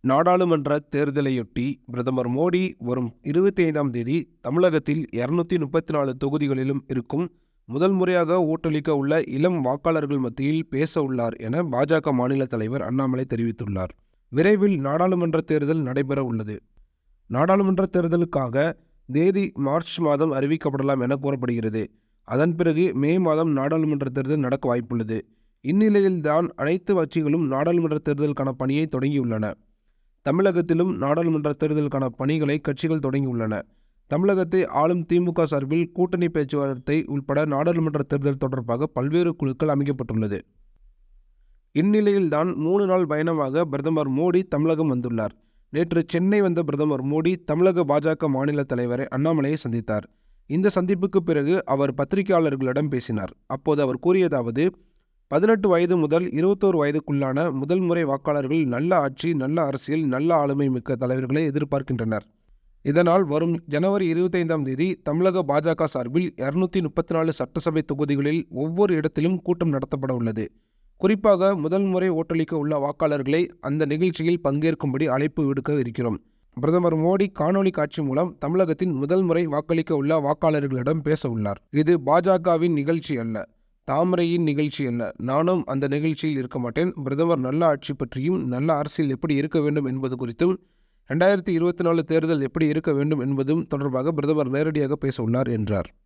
நாடாளுமன்ற தேர்தலையொட்டி பிரதமர் மோடி வரும் இருபத்தி ஐந்தாம் தேதி தமிழகத்தில் இருநூத்தி முப்பத்தி நாலு தொகுதிகளிலும் இருக்கும் முதல் முறையாக ஓட்டளிக்க உள்ள இளம் வாக்காளர்கள் மத்தியில் பேச உள்ளார் என பாஜக மாநில தலைவர் அண்ணாமலை தெரிவித்துள்ளார். விரைவில் நாடாளுமன்ற தேர்தல் நடைபெற உள்ளது. நாடாளுமன்ற தேர்தலுக்காக தேதி மார்ச் மாதம் அறிவிக்கப்படலாம் என கூறப்படுகிறது. அதன் பிறகு மே மாதம் நாடாளுமன்ற தேர்தல் நடக்க வாய்ப்புள்ளது. இந்நிலையில்தான் அனைத்து கட்சிகளும் நாடாளுமன்ற தேர்தலுக்கான பணியை தொடங்கியுள்ளன. தமிழகத்திலும் நாடாளுமன்ற தேர்தலுக்கான பணிகளை கட்சிகள் தொடங்கியுள்ளன. தமிழகத்தை ஆளும் திமுக சார்பில் கூட்டணி பேச்சுவார்த்தை உள்பட நாடாளுமன்ற தேர்தல் தொடர்பாக பல்வேறு குழுக்கள் அமைக்கப்பட்டுள்ளது. இந்நிலையில்தான் மூணு நாள் பயணமாக பிரதமர் மோடி தமிழகம் வந்துள்ளார். நேற்று சென்னை வந்த பிரதமர் மோடி தமிழக பாஜக மாநில தலைவரை அண்ணாமலையை சந்தித்தார். இந்த சந்திப்புக்கு பிறகு அவர் பத்திரிகையாளர்களிடம் பேசினார். அப்போது அவர் கூறியதாவது பதினெட்டு வயது முதல் இருபத்தோரு வயதுக்குள்ளான முதல் முறை வாக்காளர்கள் நல்ல ஆட்சி நல்ல அரசியல் நல்ல ஆளுமை மிக்க தலைவர்களை எதிர்பார்க்கின்றனர். இதனால் வரும் ஜனவரி இருபத்தைந்தாம் தேதி தமிழக பாஜக சார்பில் இருநூத்தி முப்பத்தி நாலு சட்டசபை தொகுதிகளில் ஒவ்வொரு இடத்திலும் கூட்டம் நடத்தப்பட உள்ளது. குறிப்பாக முதல் முறை ஓட்டளிக்க உள்ள வாக்காளர்களை அந்த நிகழ்ச்சியில் பங்கேற்கும்படி அழைப்பு விடுக்க இருக்கிறோம். பிரதமர் மோடி காணொலி காட்சி மூலம் தமிழகத்தின் முதல் முறை வாக்களிக்க உள்ள வாக்காளர்களிடம் பேச உள்ளார். இது பாஜகவின் நிகழ்ச்சி அல்ல. தாமரையின் நிகழ்ச்சி அல்ல நானும் அந்த நிகழ்ச்சியில் இருக்க மாட்டேன். பிரதமர் நல்ல ஆட்சி பற்றியும் நல்ல அரசியல் எப்படி இருக்க வேண்டும் என்பது குறித்தும் ரெண்டாயிரத்தி இருபத்தி நாலு தேர்தல் எப்படி இருக்க வேண்டும் என்பதும் தொடர்பாக பிரதமர் நேரடியாக பேச உள்ளார் என்றார்.